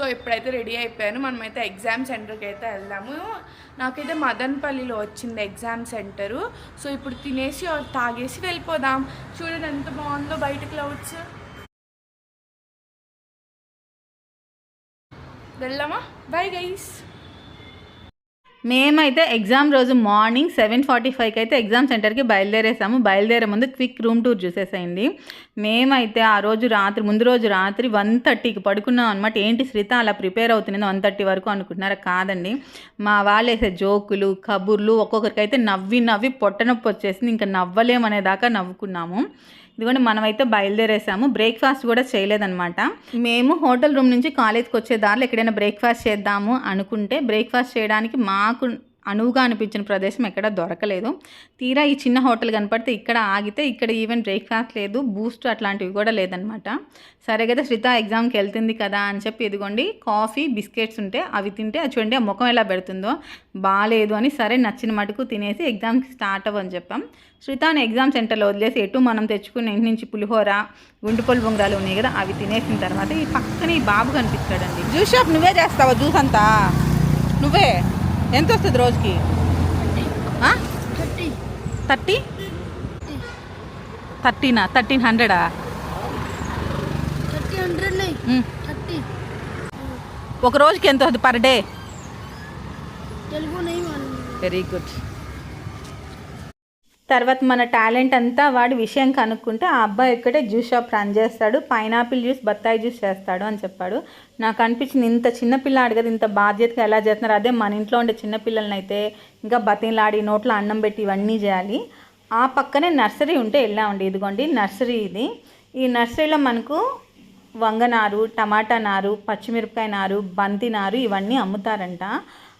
So ఇప్పుడైతే ready అయిపోయాను. మనమైతే ఎగ్జామ్ సెంటర్కి అయితే వెళ్దాము. నాకైతే మదన్పల్లిలో వచ్చింది ఎగ్జామ్ సెంటరు. సో ఇప్పుడు తినేసి తాగేసి వెళ్ళిపోదాం. చూడండి ఎంత బాగుందో బయట క్లౌడ్స్. వెళ్దామా బై గైస్. మేమైతే ఎగ్జామ్ రోజు మార్నింగ్ సెవెన్ ఫార్టీ ఫైవ్కి అయితే ఎగ్జామ్ సెంటర్కి బయలుదేరేసాము. బయలుదేరే ముందు క్విక్ రూమ్ టూర్ చూసేసేయండి. మేమైతే ఆ రోజు రాత్రి ముందు రోజు రాత్రి వన్ థర్టీకి పడుకున్నాం అనమాట ఏంటి శ్రీత అలా ప్రిపేర్ అవుతుంది వన్ థర్టీ వరకు అనుకుంటున్నారా? కాదండి. మా వాళ్ళు వేసే జోకులు కబుర్లు ఒక్కొక్కరికైతే నవ్వి నవ్వి పొట్టనొప్పి వచ్చేసింది. ఇంకా నవ్వలేమనే దాకా నవ్వుకున్నాము. ఇదిగోండి మనమైతే బయలుదేరేసాము. బ్రేక్ఫాస్ట్ కూడా చేయలేదన్నమాట. మేము హోటల్ రూమ్ నుంచి కాలేజ్కి వచ్చే దారిలో ఎక్కడైనా బ్రేక్ఫాస్ట్ చేద్దాము అనుకుంటే బ్రేక్ఫాస్ట్ చేయడానికి మాకు అనువుగా అనిపించిన ప్రదేశం ఎక్కడ దొరకలేదు. తీరా ఈ చిన్న హోటల్ కనపడితే ఇక్కడ ఆగితే ఇక్కడ ఈవెన్ బ్రేక్ఫాస్ట్ లేదు బూస్ట్ అట్లాంటివి కూడా లేదనమాట సరే కదా శ్రిత ఎగ్జామ్కి వెళ్తుంది కదా అని చెప్పి ఇదిగోండి కాఫీ బిస్కెట్స్ ఉంటే అవి తింటే అది చూడండి ఆ ముఖం ఎలా పెడుతుందో. బాగాలేదు అని సరే నచ్చిన మటుకు తినేసి ఎగ్జామ్కి స్టార్ట్ అవ్వని చెప్పాం. శ్రీతాన్ని ఎగ్జామ్ సెంటర్లో వదిలేసి ఎటు మనం తెచ్చుకున్న ఇంటి నుంచి పులిహోర గుంటుపల్లి బొంగరాలు ఉన్నాయి కదా అవి తినేసిన తర్వాత ఈ పక్కన ఈ బాబు కనిపిస్తాడండి. జ్యూస్ షాప్ నువ్వే చేస్తావా? జ్యూస్ అంతా? నువ్వే? ఎంత వస్తుంది రోజుకి? థర్టీ. థర్టీనా? థర్టీన్ హండ్రెడా? ఒక రోజుకి ఎంత వస్తుంది పర్ డే? Very good. తర్వాత మన టాలెంట్ అంతా వాడి విషయం కనుక్కుంటే ఆ అబ్బాయి ఇక్కడే జ్యూస్ షాప్ రన్ చేస్తాడు పైనాపిల్ జ్యూస్ బత్తాయి జ్యూస్ చేస్తాడు అని చెప్పాడు. నాకు అనిపించింది ఇంత చిన్న పిల్లాడు కదా ఇంత బాధ్యతగా ఎలా చేస్తున్నారు? అదే మన ఇంట్లో ఉండే చిన్నపిల్లలని అయితే ఇంకా బతిలాడి నోట్లో అన్నం పెట్టి ఇవన్నీ చేయాలి. ఆ పక్కనే నర్సరీ ఉంటే వెళ్ళామండి ఇదిగోండి నర్సరీ ఇది. ఈ నర్సరీలో మనకు వంగనారు టమాటా నారు పచ్చిమిరపకాయ నారు బంతి నారు ఇవన్నీ అమ్ముతారంట.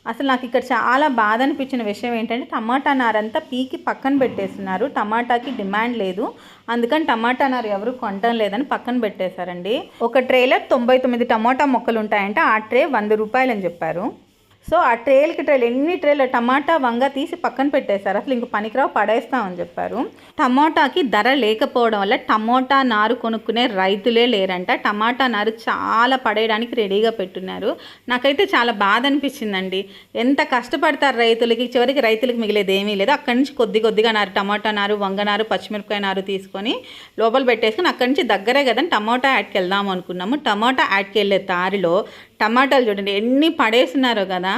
అసలు నాకు ఇక్కడ చాలా బాధ అనిపించిన విషయం ఏంటంటే టమాటా నారంతా పీకి పక్కన పెట్టేస్తున్నారు. టమాటాకి డిమాండ్ లేదు. అందుకని టమాటా నారు ఎవరు కొనటం లేదని పక్కన పెట్టేశారండి. ఒక ట్రేలో తొంభై తొమ్మిది టమాటా మొక్కలు ఉంటాయంటే. ఆ ట్రే వంద రూపాయలు అని చెప్పారు. సో ఆ ట్రేలకి ట్రేలు ఎన్ని ట్రేలు టమాటా వంగ తీసి పక్కన పెట్టేశారు. అసలు ఇంక పనికిరావు పడేస్తామని చెప్పారు. టమాటాకి ధర లేకపోవడం వల్ల టమోటా నారు కొనుక్కునే రైతులే లేరంట. టమాటా నారు చాలా పడేయడానికి రెడీగా పెట్టున్నారు. నాకైతే చాలా బాధ అనిపించిందండి. ఎంత కష్టపడతారు రైతులకి చివరికి రైతులకు మిగిలేదు ఏమీ లేదు. అక్కడి నుంచి కొద్ది కొద్దిగా నారు టమాటా నారు వంగ నారు పచ్చిమిరపకాయ నారు తీసుకొని లోపల పెట్టేసుకుని అక్కడి నుంచి దగ్గరే కదని టమాటా యాడ్కి వెళ్దాం అనుకున్నాము. టమాటా యాడ్కి వెళ్ళే దారిలో టమాటాలు చూడండి ఎన్ని పడేసినారో కదా.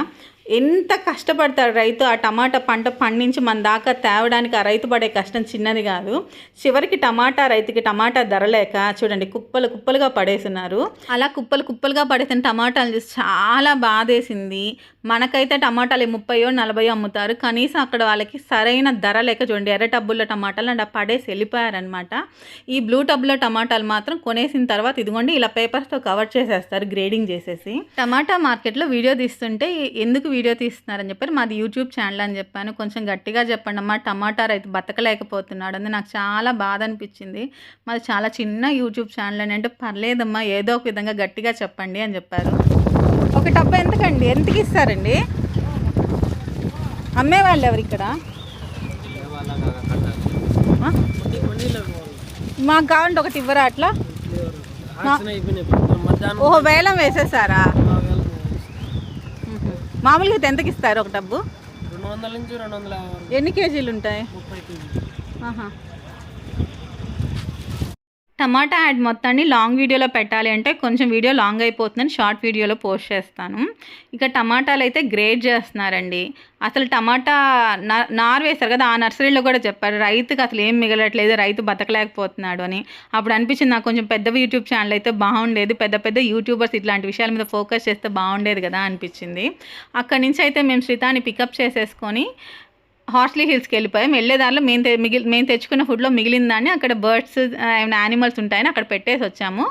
ఎంత కష్టపడతాడు రైతు ఆ టమాటా పంట పండించి మన దాకా తేవడానికి ఆ రైతు పడే కష్టం చిన్నది కాదు. చివరికి టమాటా రైతుకి టమాటా ధర లేక చూడండి కుప్పలు కుప్పలుగా పడేస్తున్నారు అలా కుప్పలు కుప్పలుగా పడేసిన టమాటాలు చూసి చాలా బాధేసింది. మనకైతే టమాటాలు ముప్పయో నలభై అమ్ముతారు. కనీసం అక్కడ వాళ్ళకి సరైన ధర లేక చూడండి ఎర్ర టబ్బుల్లో టమాటాలు అంటే పడేసి వెళ్ళిపోయారనమాట ఈ బ్లూ టబ్లో టమాటాలు మాత్రం కొనేసిన తర్వాత ఇదిగోండి ఇలా పేపర్స్తో కవర్ చేసేస్తారు గ్రేడింగ్ చేసేసి. టమాటా మార్కెట్లో వీడియో తీస్తుంటే ఎందుకు వీడియో తీస్తున్నారని చెప్పారు. మాది యూట్యూబ్ ఛానల్ అని చెప్పాను. కొంచెం గట్టిగా చెప్పండి అమ్మా టమాటా రైతు బతకలేకపోతున్నాడు అని నాకు చాలా బాధ అనిపించింది. మాది చాలా చిన్న యూట్యూబ్ ఛానల్ అని అంటే పర్లేదమ్మా ఏదో ఒక విధంగా గట్టిగా చెప్పండి అని చెప్పారు. ఒక డబ్బా ఎంతకండి? ఎంతకి ఇస్తారండి? అమ్మేవాళ్ళు ఎవరు ఇక్కడ? మాకు కావాలంటే ఒకటి ఇవ్వరా అట్లా? ఓహో వేలం వేసేసారా? మ్మ్. మామూలుగా అయితే ఎంతకి ఇస్తారు ఒక డబ్బు? రెండు వందల నుంచి రెండు వందల యాభై వరకు. ఎన్ని కేజీలు ఉంటాయి. టమాటా యాడ్ మొత్తాన్ని లాంగ్ వీడియోలో పెట్టాలి అంటే కొంచెం వీడియో లాంగ్ అయిపోతుందని షార్ట్ వీడియోలో పోస్ట్ చేస్తాను. ఇక టమాటాలు అయితే గ్రేడ్ చేస్తున్నారండి. అసలు టమాటా నా- నారు వేస్తారు కదా ఆ నర్సరీలో కూడా చెప్పారు రైతుకి అసలు ఏం మిగలట్లేదు రైతు బతకలేకపోతున్నాడు అని. అప్పుడు అనిపించింది నాకు కొంచెం పెద్ద యూట్యూబ్ ఛానల్ అయితే బాగుండేది పెద్ద పెద్ద యూట్యూబర్స్ ఇట్లాంటి విషయాల మీద ఫోకస్ చేస్తే బాగుండేది కదా అనిపించింది. అక్కడి నుంచి అయితే మేము శ్రీతాన్ని పికప్ చేసేసుకొని హార్స్లీ హిల్స్కి వెళ్ళిపోయాం. వెళ్ళేదారిలో మేము మిగిలి మేము తెచ్చుకున్న ఫుడ్లో మిగిలిన దాన్ని అక్కడ బర్డ్స్ ఏమైనా యానిమల్స్ ఉంటాయని అక్కడ పెట్టేసి వచ్చాము.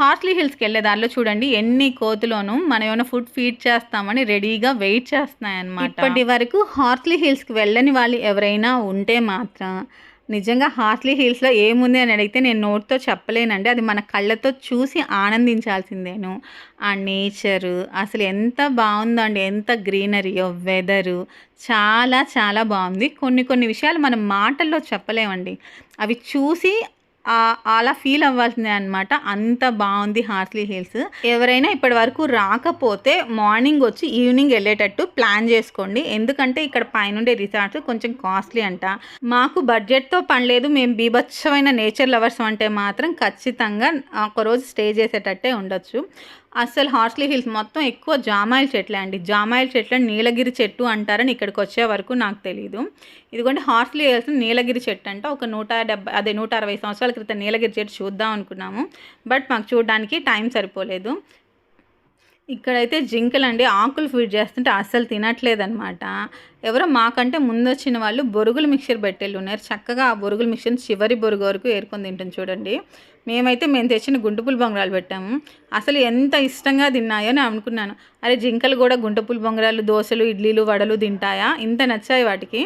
హార్స్లీ హిల్స్కి వెళ్ళే దారిలో చూడండి ఎన్ని కోతులోనూ మనం ఏమైనా ఫుడ్ ఫీడ్ చేస్తామని రెడీగా వెయిట్ చేస్తున్నాయి అన్నమాట ఇప్పటి వరకు హార్స్లీ హిల్స్కి వెళ్ళని వాళ్ళు ఎవరైనా ఉంటే మాత్రం నిజంగా హార్ట్లీ హిల్స్లో ఏముంది అని అడిగితే నేను నోట్తో చెప్పలేనండి. అది మన కళ్ళతో చూసి ఆనందించాల్సిందేను ఆ నేచరు అసలు ఎంత బాగుందండి ఎంత గ్రీనరీయో వెదరు. చాలా చాలా బాగుంది. కొన్ని కొన్ని విషయాలు మనం మాటల్లో చెప్పలేమండి. అవి చూసి అలా ఫీల్ అవ్వాల్సిందే అనమాట అంత బాగుంది హార్స్లీ హిల్స్. ఎవరైనా ఇప్పటి వరకు రాకపోతే మార్నింగ్ వచ్చి ఈవినింగ్ వెళ్ళేటట్టు ప్లాన్ చేసుకోండి. ఎందుకంటే ఇక్కడ పైనుండే రిసార్ట్స్ కొంచెం కాస్ట్లీ అంట. మాకు బడ్జెట్తో పనిలేదు మేము బీభత్సమైన నేచర్ లవర్స్ అంటే మాత్రం ఖచ్చితంగా ఒకరోజు స్టే చేసేటట్టే ఉండొచ్చు. అసలు హార్స్లీ హిల్స్ మొత్తం ఎక్కువ జామాయిల చెట్లే అండి. జామాయిల చెట్లు నీలగిరి చెట్టు అంటారని ఇక్కడికి వచ్చే వరకు నాకు తెలియదు ఇదిగోండి హార్స్లీ హిల్స్ నీలగిరి చెట్టు అంట ఒక నూట డెబ్బై అదే నూట అరవై సంవత్సరాల క్రితం నీలగిరి చెట్టు చూద్దాం అనుకున్నాము. బట్ మాకు చూడడానికి టైం సరిపోలేదు. ఇక్కడైతే జింకలండి ఆకులు ఫీడ్ చేస్తుంటే అస్సలు తినట్లేదన్నమాట. ఎవరో మాకంటే ముందు వచ్చిన వాళ్ళు బొరుగులు మిక్చర్ పెట్టేళ్ళు ఉన్నారు. చక్కగా ఆ బొరుగుల మిక్చర్ చివరి బొరుగు వరకు ఏరుకొని తింటుంది చూడండి. మేమైతే మేము తెచ్చిన గుంటపులు బొంగరాలు పెట్టాము. అసలు ఎంత ఇష్టంగా తిన్నాయో అని అనుకున్నాను. అరే జింకలు కూడా గుంటపులు బొంగరాలు దోశలు ఇడ్లీలు వడలు తింటాయా? ఇంత నచ్చాయి వాటికి.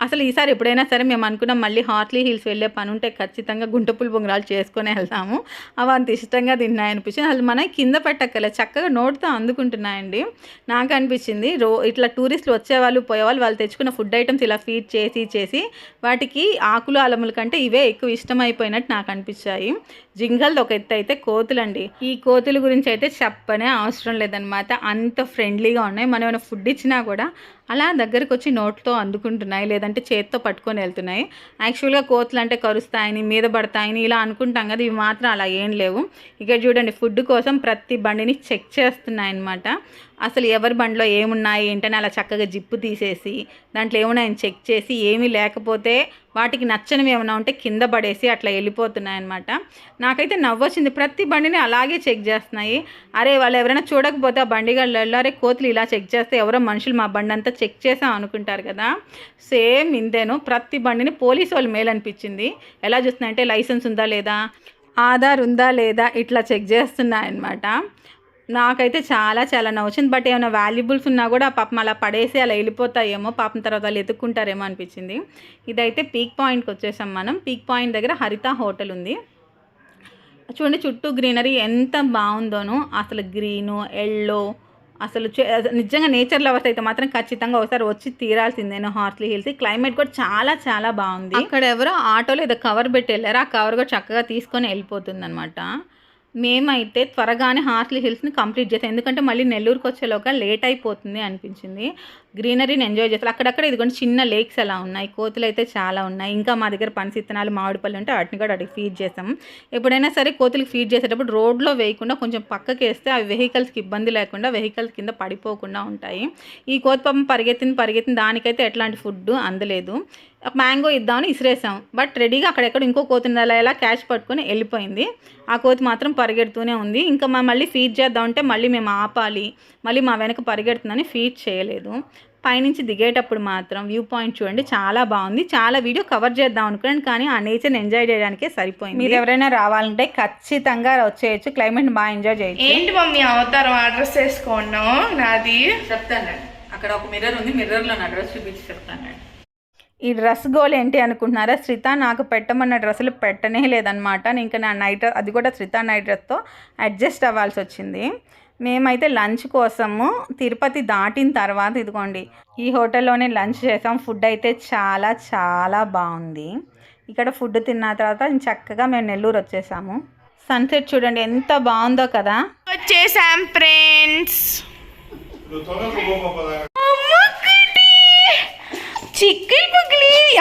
అసలు ఈసారి ఎప్పుడైనా సరే మేము అనుకున్నాం మళ్ళీ హార్ట్లీ హిల్స్ వెళ్ళే పని ఉంటే ఖచ్చితంగా గుంటపులు బొంగరాలు చేసుకొని వెళ్తాము. అవి అంత ఇష్టంగా తిన్నాయి అనిపించింది అసలు మనకి కింద పెట్టక్కలే చక్కగా నోటితో అందుకుంటున్నాయండి. నాకు అనిపించింది రో ఇట్లా టూరిస్టులు వచ్చేవాళ్ళు పోయేవాళ్ళు వాళ్ళు తెచ్చుకున్న ఫుడ్ ఐటమ్స్ ఇలా ఫీడ్ చేసి చేసి వాటికి ఆకులు అలముల కంటే ఇవే ఎక్కువ ఇష్టమైపోయినట్టు నాకు అనిపించాయి. జింగల్ది ఒక ఎత్తు అయితే కోతులండి. ఈ కోతుల గురించి అయితే చెప్పనే అవసరం లేదనమాట అంత ఫ్రెండ్లీగా ఉన్నాయి. మనం ఏమైనా ఫుడ్ ఇచ్చినా కూడా అలా దగ్గరకు వచ్చి నోట్తో అందుకుంటున్నాయి. లేదా లేదంటే చేత్తో పట్టుకొని వెళ్తున్నాయి. యాక్చువల్గా కోతులు అంటే కరుస్తాయని మీద పడతాయని ఇలా అనుకుంటాం కదా ఇవి మాత్రం అలా ఏం లేవు. ఇక చూడండి ఫుడ్ కోసం ప్రతి బండిని చెక్ చేస్తున్నాయి అనమాట అసలు ఎవరి బండిలో ఏమున్నాయి ఏంటని అలా చక్కగా జిప్పు తీసేసి దాంట్లో ఏమున్నాయని చెక్ చేసి ఏమీ లేకపోతే వాటికి నచ్చనివి ఏమైనా ఉంటే కింద పడేసి అట్లా వెళ్ళిపోతున్నాయి అనమాట నాకైతే నవ్వొచ్చింది ప్రతి బండిని అలాగే చెక్ చేస్తున్నాయి. అరే వాళ్ళు ఎవరైనా చూడకపోతే ఆ బండిగళ్ళల్లో అరే కోతులు ఇలా చెక్ చేస్తే ఎవరో మనుషులు మా బండి అంతా చెక్ చేసాం అనుకుంటారు కదా. సేమ్ ఇందేను ప్రతి బండిని పోలీసు వాళ్ళు మేలు అనిపించింది. ఎలా చూస్తున్నాయంటే లైసెన్స్ ఉందా లేదా ఆధార్ ఉందా లేదా ఇట్లా చెక్ చేస్తున్నాయన్నమాట. నాకైతే చాలా చాలా నవ్వుచింది బట్ ఏమైనా వాల్యుబుల్స్ ఉన్నా కూడా పాపం అలా పడేసి అలా వెళ్ళిపోతాయేమో పాపం తర్వాత వాళ్ళు ఎత్తుక్కుంటారేమో అనిపించింది. ఇదైతే పీక్ పాయింట్కి వచ్చేసాం మనం. పీక్ పాయింట్ దగ్గర హరిత హోటల్ ఉంది. చూడండి చుట్టూ గ్రీనరీ ఎంత బాగుందోనో అసలు గ్రీను ఎల్లో అసలు నిజంగా నేచర్ లవర్స్ అయితే మాత్రం ఖచ్చితంగా ఒకసారి వచ్చి తీరాల్సిందేనో హార్స్లీ హిల్స్ క్లైమేట్ కూడా చాలా చాలా బాగుంది. అక్కడ ఎవరో ఆటోలో ఏదో కవర్ పెట్టి వెళ్ళారు. ఆ కవర్ కూడా చక్కగా తీసుకొని వెళ్ళిపోతుంది మేమైతే త్వరగానే హార్స్లీ హిల్స్ని కంప్లీట్ చేసాం ఎందుకంటే మళ్ళీ నెల్లూరుకి వచ్చేలోగా లేట్ అయిపోతుంది అనిపించింది. గ్రీనరీని ఎంజాయ్ చేస్తారు. అక్కడక్కడ ఇదిగోండి చిన్న లేక్స్ అలా ఉన్నాయి. కోతులు అయితే చాలా ఉన్నాయి. ఇంకా మా దగ్గర పనిసిత్తనాలు మామిడి పళ్ళు ఉంటే వాటిని కూడా వాటికి ఫీడ్ చేస్తాం. ఎప్పుడైనా సరే కోతులకు ఫీడ్ చేసేటప్పుడు రోడ్లో వేయకుండా కొంచెం పక్కకి వేస్తే అవి వెహికల్స్కి ఇబ్బంది లేకుండా వెహికల్స్ కింద పడిపోకుండా ఉంటాయి. ఈ కోతి పాపం పరిగెత్తింది పరిగెత్తింది. దానికైతే ఎట్లాంటి ఫుడ్ అందలేదు. ఒక మ్యాంగో ఇద్దామని ఇసిరేసాం. బట్ రెడీగా అక్కడెక్కడ ఇంకో కోతిని అలా ఎలా క్యాచ్ పట్టుకొని వెళ్ళిపోయింది. ఆ కోతి మాత్రం పరిగెడుతూనే ఉంది. ఇంకా మా మళ్ళీ ఫీడ్ చేద్దామంటే మళ్ళీ మేము ఆపాలి. మళ్ళీ మా వెనక పరిగెడుతుందని ఫీడ్ చేయలేదు. పైనుంచి దిగేటప్పుడు మాత్రం వ్యూ పాయింట్ చూడండి. చాలా బాగుంది. చాలా వీడియో కవర్ చేద్దాం అనుకున్నాను కానీ ఆ నేచర్ని ఎంజాయ్ చేయడానికే సరిపోయింది. మీరు ఎవరైనా రావాలంటే ఖచ్చితంగా వచ్చేయచ్చు. క్లైమేట్ బాగా ఎంజాయ్ చేయొచ్చు. ఏంటి మమ్మీ అవతారం? అడ్రస్ వేసుకున్నావు నాది. చెప్తాను అక్కడ ఒక మిర్రర్ ఉంది. మిర్రర్లో నా డ్రెస్ చూపించి చెప్తాను ఈ డ్రెస్ గోల్ ఏంటి అనుకుంటున్నారా? శ్రిత నాకు పెట్టమన్న డ్రెస్సులు పెట్టనే లేదనమాట ఇంకా నా నైట్ అది కూడా శ్రిత నైట్ డ్రెస్తో అడ్జస్ట్ అవ్వాల్సి వచ్చింది. మేమైతే లంచ్ కోసము తిరుపతి దాటిన తర్వాత ఇదిగోండి ఈ హోటల్లోనే లంచ్ చేసాం. ఫుడ్ అయితే చాలా చాలా బాగుంది. ఇక్కడ ఫుడ్ తిన్న తర్వాత చక్కగా మేము నెల్లూరు వచ్చేసాము. సన్సెట్ చూడండి ఎంత బాగుందో కదా. వచ్చేసాం ఫ్రెండ్స్. చిక్కిల్ పగిలి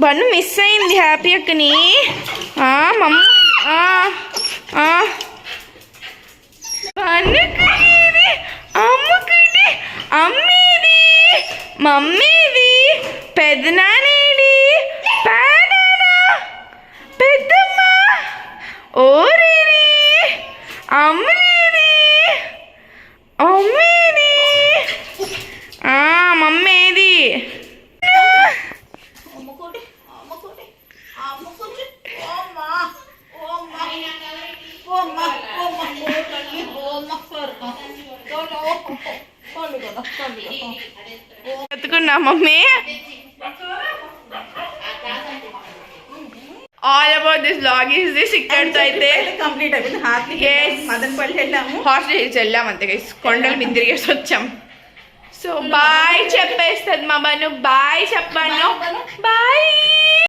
బన్ను మిస్ అయింది హ్యాపీ అక్కని. ఆ మమ్మ. ఆ ఆ. అమ్మేది మమ్మీది ఎత్తుకున్నా mummy all about this blog is this ఇక్కడితో అయితే కంప్లీట్ అయిపోయింది. మదనపల్లి వెళ్ళాము. హాస్టల్ హిల్స్ వెళ్ళాం అంతే guys. కొండల మీద తిరిగేసి వచ్చాం. సో బాయ్ చెప్పేస్తుంది మా మను. బాయ్ చెప్పాను. బాయ్